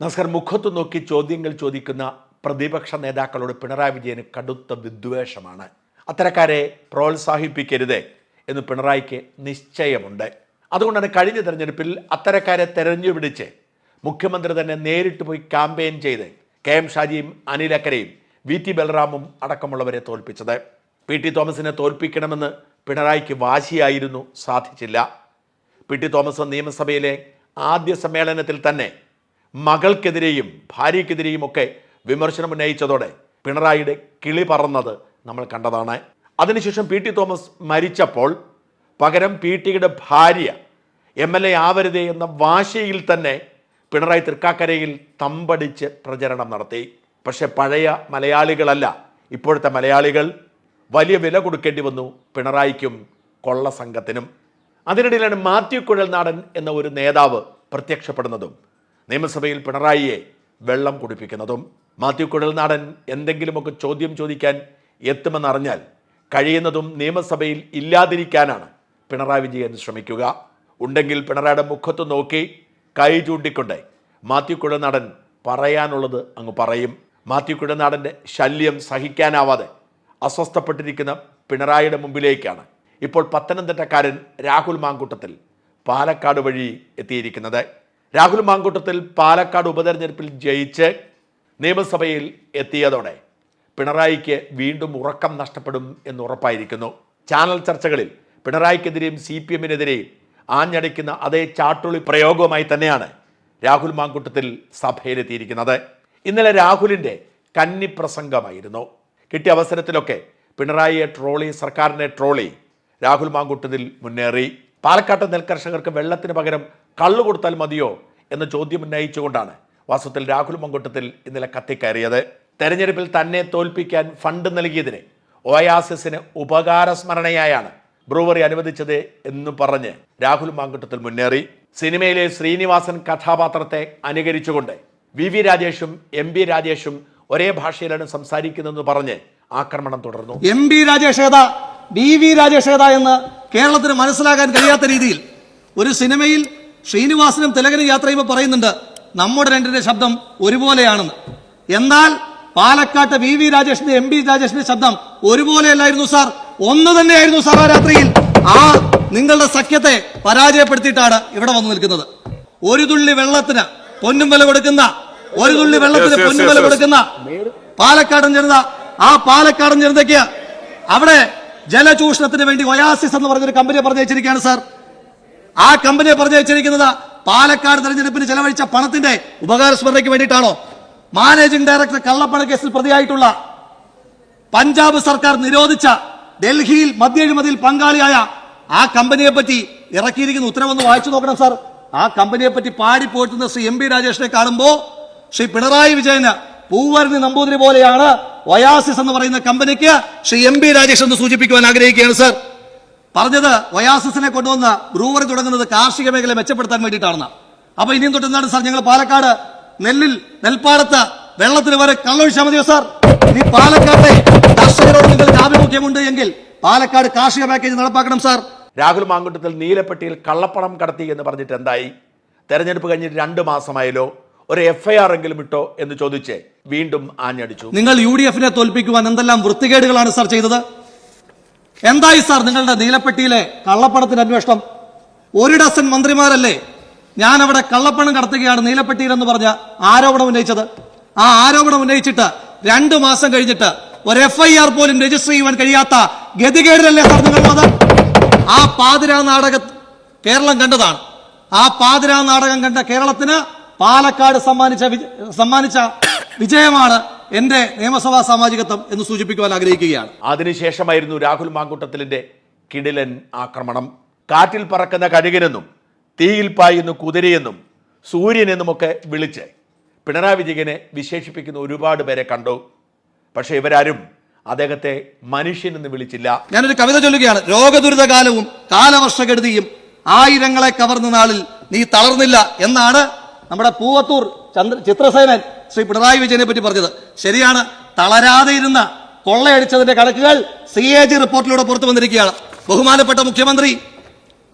നമസ്കാരം മുഖത്ത് നോക്കി ചോദ്യങ്ങൾ ചോദിക്കുന്ന പ്രതിപക്ഷ നേതാക്കളോട് പിണറായി വിജയന് കടുത്ത വിദ്വേഷമാണ്. അത്തരക്കാരെ പ്രോത്സാഹിപ്പിക്കരുത് എന്ന് പിണറായിക്ക് നിശ്ചയമുണ്ട്. അതുകൊണ്ടാണ് കഴിഞ്ഞ തെരഞ്ഞെടുപ്പിൽ അത്തരക്കാരെ തെരഞ്ഞു തെരഞ്ഞുപിടിച്ച് മുഖ്യമന്ത്രി തന്നെ നേരിട്ട് പോയി ക്യാമ്പയിൻ ചെയ്ത് കെ എം ഷാജിയും അനിലക്കരയും വി ടി ബലറാമും അടക്കമുള്ളവരെ തോൽപ്പിച്ചത്. പി ടി തോമസിനെ തോൽപ്പിക്കണമെന്ന് പിണറായിക്ക് വാശിയായിരുന്നു സാധിച്ചില്ല. പി ടി തോമസ് നിയമസഭയിലെ ആദ്യ സമ്മേളനത്തിൽ തന്നെ മകൾക്കെതിരെയും ഭാര്യയ്ക്കെതിരെയും ഒക്കെ വിമർശനം ഉന്നയിച്ചതോടെ പിണറായിയുടെ കിളി പറന്നത് നമ്മൾ കണ്ടതാണ്. അതിനുശേഷം പി ടി തോമസ് മരിച്ചപ്പോൾ പകരം പി ടിയുടെ ഭാര്യ എം എൽ എ ആവരുതേ എന്ന വാശിയിൽ തന്നെ പിണറായി തൃക്കാക്കരയിൽ തമ്പടിച്ച് പ്രചരണം നടത്തി. പക്ഷെ പഴയ മലയാളികളല്ല ഇപ്പോഴത്തെ മലയാളികൾ വലിയ വില കൊടുക്കേണ്ടി വന്നു പിണറായിക്കും കൊള്ള സംഘത്തിനും. അതിനിടയിലാണ് മാത്യു കുഴൽനാടൻ എന്ന ഒരു നേതാവ് പ്രത്യക്ഷപ്പെടുന്നതും നിയമസഭയിൽ പിണറായിയെ വെള്ളം കുടിപ്പിക്കുന്നതും മാത്യു കുഴൽനാടൻ എന്തെങ്കിലുമൊക്കെ ചോദ്യം ചോദിക്കാൻ എത്തുമെന്നറിഞ്ഞാൽ കഴിയുന്നതും നിയമസഭയിൽ ഇല്ലാതിരിക്കാനാണ് പിണറായി വിജയൻ ശ്രമിക്കുക. ഉണ്ടെങ്കിൽ പിണറായിയുടെ മുഖത്ത് നോക്കി കൈ ചൂണ്ടിക്കൊണ്ട് മാത്യു കുഴൽനാടൻ പറയാനുള്ളത് അങ്ങ് പറയും. മാത്യു കുഴൽനാടന്റെ ശല്യം സഹിക്കാനാവാതെ അസ്വസ്ഥപ്പെട്ടിരിക്കുന്ന പിണറായിയുടെ മുമ്പിലേക്കാണ് ഇപ്പോൾ പത്തനംതിട്ടക്കാരൻ രാഹുൽ മാങ്കൂട്ടത്തിൽ പാലക്കാട് വഴി എത്തിയിരിക്കുന്നത്. രാഹുൽ മാങ്കൂട്ടത്തിൽ പാലക്കാട് ഉപതെരഞ്ഞെടുപ്പിൽ ജയിച്ച് നിയമസഭയിൽ എത്തിയതോടെ പിണറായിക്ക് വീണ്ടും ഉറക്കം നഷ്ടപ്പെടും എന്ന് ഉറപ്പായിരിക്കുന്നു. ചാനൽ ചർച്ചകളിൽ പിണറായിക്കെതിരെയും സി പി എമ്മിനെതിരെയും ആഞ്ഞടിക്കുന്ന അതേ ചാട്ടുളി പ്രയോഗവുമായി തന്നെയാണ് രാഹുൽ മാങ്കൂട്ടത്തിൽ സഭയിലെത്തിയിരിക്കുന്നത്. ഇന്നലെ രാഹുലിന്റെ കന്നി പ്രസംഗമായിരുന്നു കിട്ടിയ അവസരത്തിലൊക്കെ പിണറായിയെ ട്രോളി സർക്കാരിനെ ട്രോളി രാഹുൽ മാങ്കൂട്ടത്തിൽ മുന്നേറി. പാലക്കാട്ട് നെൽകർഷകർക്ക് വെള്ളത്തിന് പകരം കള്ളു കൊടുത്താൽ മതിയോ എന്ന ചോദ്യം ഉന്നയിച്ചുകൊണ്ടാണ് വാസ്തവത്തിൽ രാഹുൽ മങ്കൂട്ടത്തിൽ ഇന്നലെ കത്തിക്കയറിയത്. തെരഞ്ഞെടുപ്പിൽ തന്നെ തോൽപ്പിക്കാൻ ഫണ്ട് നൽകിയതിന് ഒയാസിസിന് ഉപകാരസ്മരണയായാണ് ബ്രൂവറി അനുവദിച്ചത് എന്ന് പറഞ്ഞ് രാഹുൽ മാങ്കൂട്ടത്തിൽ മുന്നേറി. സിനിമയിലെ ശ്രീനിവാസൻ കഥാപാത്രത്തെ അനുകരിച്ചുകൊണ്ട് വി വി രാജേഷും എം ബി രാജേഷും ഒരേ ഭാഷയിലാണ് സംസാരിക്കുന്നതെന്ന് പറഞ്ഞ് ആക്രമണം തുടർന്നു. M B Rajesh B V Rajesh ഏതാ എന്ന് കേരളത്തിന് മനസ്സിലാക്കാൻ കഴിയാത്ത രീതിയിൽ ഒരു സിനിമയിൽ ശ്രീനിവാസനും തിലകനും യാത്ര ചെയ്യുമ്പോൾ പറയുന്നുണ്ട് നമ്മുടെ രണ്ടിന്റെ ശബ്ദം ഒരുപോലെയാണെന്ന്. എന്നാൽ പാലക്കാട്ട് വി വി രാജേഷിന്റെ എം ബി രാജേഷിന്റെ ശബ്ദം ഒരുപോലെയല്ലായിരുന്നു സാർ. ഒന്ന് തന്നെയായിരുന്നു സാർ ആ രാത്രിയിൽ. ആ നിങ്ങളുടെ സഖ്യത്തെ പരാജയപ്പെടുത്തിയിട്ടാണ് ഇവിടെ വന്നു നിൽക്കുന്നത്. ഒരു തുള്ളി വെള്ളത്തിന് പൊന്നും വില കൊടുക്കുന്ന ഒരു തുള്ളി വെള്ളത്തിന് പൊന്നും വില കൊടുക്കുന്ന പാലക്കാടൻ ജനത ആ പാലക്കാടൻ ജനതയ്ക്ക് അവിടെ ജലചൂഷണത്തിന് വേണ്ടി ഒയാസിസ് എന്ന് പറഞ്ഞൊരു കമ്പനിയെ പറഞ്ഞു വെച്ചിരിക്കുകയാണ് സാർ. ആ കമ്പനിയെ പറഞ്ഞു വെച്ചിരിക്കുന്നത് പാലക്കാട് തെരഞ്ഞെടുപ്പിന് ചെലവഴിച്ച പണത്തിന്റെ ഉപകാരസ്മരണയ്ക്ക് വേണ്ടിയിട്ടാണോ? മാനേജിംഗ് ഡയറക്ടർ കള്ളപ്പണ കേസിൽ പ്രതിയായിട്ടുള്ള പഞ്ചാബ് സർക്കാർ നിരോധിച്ച ഡൽഹിയിൽ മദ്യഴിമതിയിൽ പങ്കാളിയായ ആ കമ്പനിയെ പറ്റി ഇറക്കിയിരിക്കുന്ന ഉത്തരവൊന്ന് വായിച്ചു നോക്കണം സാർ ആ കമ്പനിയെ പറ്റി പാടി പോയിട്ടുന്ന ശ്രീ എം പി രാജേഷിനെ കാണുമ്പോ ശ്രീ പിണറായി വിജയന് പൂവരണി നമ്പൂതിരി പോലെയാണ് ഒയാസിസ് എന്ന് പറയുന്ന കമ്പനിക്ക് ശ്രീ എം പി രാജേഷ് എന്ന് സൂചിപ്പിക്കുവാൻ ആഗ്രഹിക്കുകയാണ് സാർ പറഞ്ഞത് ഒയാസിസിനെ കൊണ്ടുവന്ന ബ്രൂവറി തുടങ്ങുന്നത് കാർഷിക മേഖല മെച്ചപ്പെടുത്താൻ വേണ്ടിയിട്ടാണെന്ന്. അപ്പൊ ഇനിയും തൊട്ട് എന്താണ് സാർ ഞങ്ങൾ പാലക്കാട് നെല്ലിൽ നെൽപ്പാടത്ത് വെള്ളത്തിന് വരെ കള്ളൊഴിച്ചാൽ മതിയോ സാർ? ഇനി പാലക്കാട്ടെ കർഷകരോട് നിങ്ങൾക്ക് ആഭിമുഖ്യമുണ്ട് എങ്കിൽ പാലക്കാട് കാർഷിക പാക്കേജ് നടപ്പാക്കണം സാർ. രാഹുൽ മാങ്കുട്ടത്തിൽ നീലപ്പെട്ടിയിൽ കള്ളപ്പണം കടത്തി എന്ന് പറഞ്ഞിട്ട് എന്തായി? തെരഞ്ഞെടുപ്പ് കഴിഞ്ഞിട്ട് രണ്ട് മാസമായല്ലോ. ഒരു എഫ് ഐ ആർ എങ്കിലും ഇട്ടോ എന്ന് ചോദിച്ച് വീണ്ടും ആഞ്ഞടിച്ചു. നിങ്ങൾ യു ഡി എഫിനെ തോൽപ്പിക്കുവാൻ എന്തെല്ലാം വൃത്തികേടുകളാണ് സാർ ചെയ്തത്? എന്തായി സാർ നിങ്ങളുടെ നീലപ്പെട്ടിയിലെ കള്ളപ്പണത്തിന്റെ അന്വേഷണം? ഒരു ഡസൻ മന്ത്രിമാരല്ലേ. ഞാൻ അവിടെ കള്ളപ്പണം കടത്തുകയാണ് നീലപ്പെട്ടിയിൽ എന്ന് പറഞ്ഞ ആരോപണം ഉന്നയിച്ചത്. ആ ആരോപണം ഉന്നയിച്ചിട്ട് രണ്ടു മാസം കഴിഞ്ഞിട്ട് ഒരു എഫ് ഐ ആർ പോലും രജിസ്റ്റർ ചെയ്യുവാൻ കഴിയാത്ത ഗതികേടിലല്ലേ സാർ നിങ്ങളുള്ളത്? ആ പാതിരാ നാടക കേരളം കണ്ടതാണ്. ആ പാതിരാ നാടകം കണ്ട കേരളത്തിന് പാലക്കാട് സമ്മാനിച്ച സമ്മാനിച്ച വിജയമാണ് എന്റെ നിയമസഭാ സാമാജികത്വം എന്ന് സൂചിപ്പിക്കുവാൻ ആഗ്രഹിക്കുകയാണ്. അതിനുശേഷമായിരുന്നു രാഹുൽ മാങ്കുട്ടത്തിലിന്റെ കിടിലൻ ആക്രമണം. കാറ്റിൽ പറക്കുന്ന കഴുകനെന്നും തീയിൽ പായുന്ന കുതിരയെന്നും സൂര്യനെന്നുമൊക്കെ വിളിച്ച് പിണറായി വിജയനെ വിശേഷിപ്പിക്കുന്ന ഒരുപാട് പേരെ കണ്ടു. പക്ഷേ ഇവരാരും അദ്ദേഹത്തെ മനുഷ്യൻ എന്ന് വിളിച്ചില്ല. ഞാനൊരു കവിത ചൊല്ലുകയാണ്. രോഗദുരിതകാലവും കാലവർഷകെടുതിയും ആയിരങ്ങളെ കവർന്ന നാളിൽ നീ തളർന്നില്ല എന്നാണ് നമ്മുടെ പൂവത്തൂർ ചന്ദ്ര ചിത്രസേനൻ ശ്രീ പിണറായി വിജയനെ പറ്റി പറഞ്ഞത്. ശരിയാണ് തളരാതെ ഇരുന്ന കൊള്ളയടിച്ചതിന്റെ കണക്കുകൾ സി എ ജി റിപ്പോർട്ടിലൂടെ പുറത്തു വന്നിരിക്കുകയാണ്. ബഹുമാനപ്പെട്ട മുഖ്യമന്ത്രി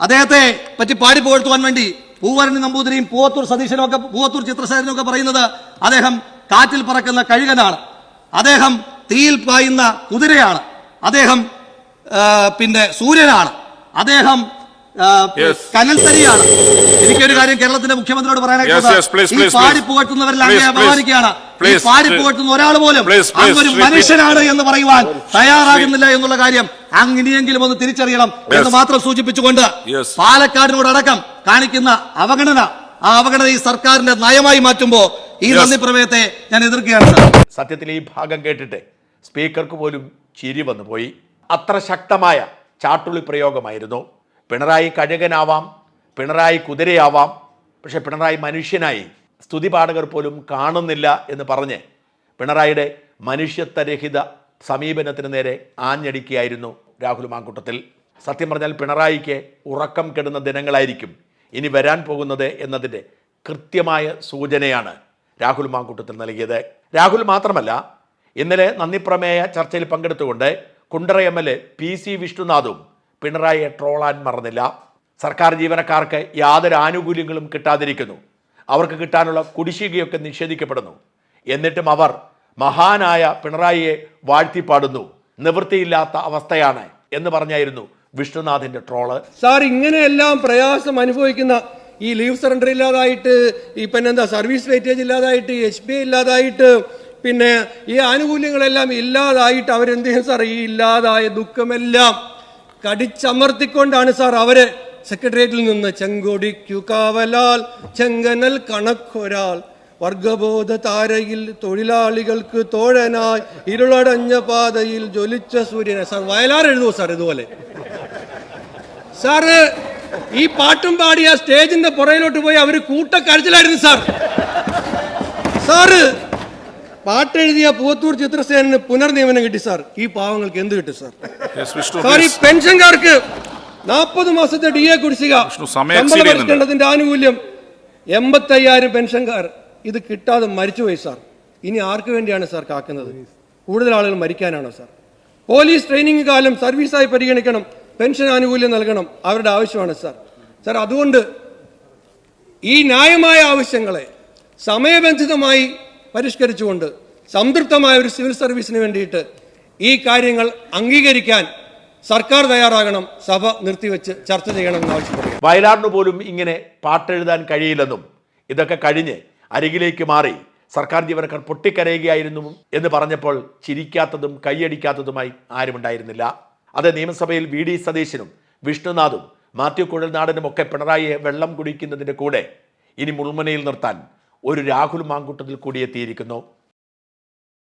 അദ്ദേഹത്തെ പറ്റി പാടി പുകഴ്ത്തുവാൻ വേണ്ടി പൂവരണി നമ്പൂതിരിയും പൂവത്തൂർ സതീശനും ഒക്കെ പൂവത്തൂർ ചിത്രസേനും ഒക്കെ പറയുന്നത് അദ്ദേഹം കാറ്റിൽ പറക്കുന്ന കഴുകനാണ്. അദ്ദേഹം തീയിൽ പായുന്ന കുതിരയാണ്. അദ്ദേഹം പിന്നെ സൂര്യനാണ്. അദ്ദേഹം. കനൽത്തരിയാണ് എനിക്കൊരു കാര്യം കേരളത്തിന്റെ മുഖ്യമന്ത്രിയോട് പറയാനായിട്ട് ഈ പാടി പുകഴ്ത്തുന്നവരിൽ അങ്ങേ Please, please. അപമാനിക്കുകയാണ്. ഈ പാടി പുകഴ്ത്തുന്ന ഒരാൾ പോലും അങ്ങൊരു മനുഷ്യനാണ് എന്ന് പറയുവാൻ തയ്യാറാകുന്നില്ല എന്നുള്ള കാര്യം അങ്ങനെയെങ്കിലും ഒന്ന് തിരിച്ചറിയണം എന്ന് മാത്രം സൂചിപ്പിച്ചുകൊണ്ട് പാലക്കാടിനോടക്കം പാലക്കാടിനോടടക്കം കാണിക്കുന്ന അവഗണന ആ അവഗണന ഈ സർക്കാരിന്റെ നയമായി മാറ്റുമ്പോ ഈ. നന്ദി പ്രമേയത്തെ ഞാൻ എതിർക്കുകയാണ്. സത്യത്തിൽ ഈ ഭാഗം കേട്ടിട്ട് സ്പീക്കർക്ക് പോലും ചിരി വന്നു പോയി അത്ര ശക്തമായ ചാട്ടുളി പ്രയോഗമായിരുന്നു. പിണറായി കഴുകനാവാം പിണറായി കുതിരയാവാം പക്ഷെ പിണറായി മനുഷ്യനായി. സ്തുതിപാഠകർ പോലും കാണുന്നില്ല എന്ന് പറഞ്ഞ് പിണറായിയുടെ മനുഷ്യത്വരഹിത സമീപനത്തിന് നേരെ ആഞ്ഞടിക്കുകയായിരുന്നു രാഹുൽ മാങ്കൂട്ടത്തിൽ. സത്യം പറഞ്ഞാൽ പിണറായിക്ക് ഉറക്കം കെടുന്ന ദിനങ്ങളായിരിക്കും ഇനി വരാൻ പോകുന്നത് എന്നതിന്റെ കൃത്യമായ സൂചനയാണ് രാഹുൽ മാങ്കൂട്ടത്തിൽ നൽകിയത്. രാഹുൽ മാത്രമല്ല ഇന്നലെ നന്ദിപ്രമേയ ചർച്ചയിൽ പങ്കെടുത്തുകൊണ്ട് Kundara M L A P C വിഷ്ണുനാഥും പിണറായിയെ ട്രോളാൻ മറന്നില്ല. സർക്കാർ ജീവനക്കാർക്ക് യാതൊരു ആനുകൂല്യങ്ങളും കിട്ടാതിരിക്കുന്നു. അവർക്ക് കിട്ടാനുള്ള കുടിശ്ശികയൊക്കെ നിഷേധിക്കപ്പെടുന്നു. എന്നിട്ടും അവർ മഹാനായ പിണറായിയെ വാഴ്ത്തിപ്പാടുന്നു. നിവൃത്തിയില്ലാത്ത അവസ്ഥയാണ് എന്ന് പറഞ്ഞായിരുന്നു വിഷ്ണുനാഥിന്റെ ട്രോൾ. സാർ ഇങ്ങനെയെല്ലാം പ്രയാസം അനുഭവിക്കുന്ന ഈ ലീവ് സറണ്ടർ ഇല്ലാതായിട്ട് ഈ പിന്നെ എന്താ സർവീസ് വെയിറ്റേജ് ഇല്ലാതായിട്ട് എച്ച് ബി ഇല്ലാതായിട്ട് പിന്നെ ഈ ആനുകൂല്യങ്ങളെല്ലാം ഇല്ലാതായിട്ട് അവരെന്ത് ചെയ്യും സാർ? ഈ ഇല്ലാതായ ദുഃഖമെല്ലാം കടിച്ചമർത്തിക്കൊണ്ടാണ് സാർ അവരെ സെക്രട്ടേറിയറ്റിൽ നിന്ന് ചെങ്കൊടിക്കു കാവലാൽ ചെങ്കനൽ കണക്കൊരാൾ വർഗബോധ താരയിൽ തൊഴിലാളികൾക്ക് തോഴനായി ഇരുളടഞ്ഞ പാതയിൽ ജ്വലിച്ച സൂര്യനെ. സാർ വയലാർ എഴുതുമോ സാർ ഇതുപോലെ. സാറ് ഈ പാട്ടും പാടി ആ സ്റ്റേജിന്റെ പുറയിലോട്ട് പോയി അവർ കൂട്ടക്കരച്ചിലായിരുന്നു സാർ. സാറ് പാട്ടെഴുതിയ പൂവത്തൂർ ചിത്രസേനന് പുനർനിയമനം കിട്ടി സാർ. ഈ പാവങ്ങൾക്ക് എന്ത് കിട്ടി സാർ? സാർ ഈ പെൻഷൻകാർക്ക് നാൽപ്പത് മാസത്തെ ഡി എ കുടിശ്ശിക ശമ്പളത്തിന്റെ. ആനുകൂല്യം എൺപത്തയ്യായിരം പെൻഷൻകാർ. ഇത് കിട്ടാതെ മരിച്ചുപോയി സാർ. ഇനി ആർക്ക് വേണ്ടിയാണ് സാർ കാക്കുന്നത്? കൂടുതൽ ആളുകൾ മരിക്കാനാണോ സാർ? പോലീസ് ട്രെയിനിങ് കാലം സർവീസായി പരിഗണിക്കണം പെൻഷൻ ആനുകൂല്യം നൽകണം അവരുടെ ആവശ്യമാണ് സാർ. സാർ അതുകൊണ്ട് ഈ ന്യായമായ ആവശ്യങ്ങളെ സമയബന്ധിതമായി പരിഷ്കരിച്ചുകൊണ്ട് സംതൃപ്തമായ ഒരു സിവിൽ സർവീസിന് വേണ്ടിയിട്ട് ഈ കാര്യങ്ങൾ അംഗീകരിക്കാൻ സർക്കാർ തയ്യാറാകണം സഭ നിർത്തിവെച്ച് ചർച്ച ചെയ്യണമെന്ന് ആവശ്യപ്പെടുക വയലാറിന് പോലും ഇങ്ങനെ പാട്ടെഴുതാൻ കഴിയില്ലെന്നും ഇതൊക്കെ കഴിഞ്ഞ് അരികിലേക്ക് മാറി സർക്കാർ ജീവനക്കാർ പൊട്ടിക്കരയുകയായിരുന്നു എന്ന് പറഞ്ഞപ്പോൾ ചിരിക്കാത്തതും കൈയടിക്കാത്തതുമായി ആരുമുണ്ടായിരുന്നില്ല. അത് നിയമസഭയിൽ വി ഡി സതീശനും വിഷ്ണുനാഥും മാത്യു കുഴൽനാടനും ഒക്കെ പിണറായിയെ വെള്ളം കുടിക്കുന്നതിന്റെ കൂടെ ഇനി മുൾമുനയിൽ നിർത്താൻ ഒരു രാഹുൽ മാങ്കൂട്ടത്തിൽ കൂടി എത്തിയിരിക്കുന്നു.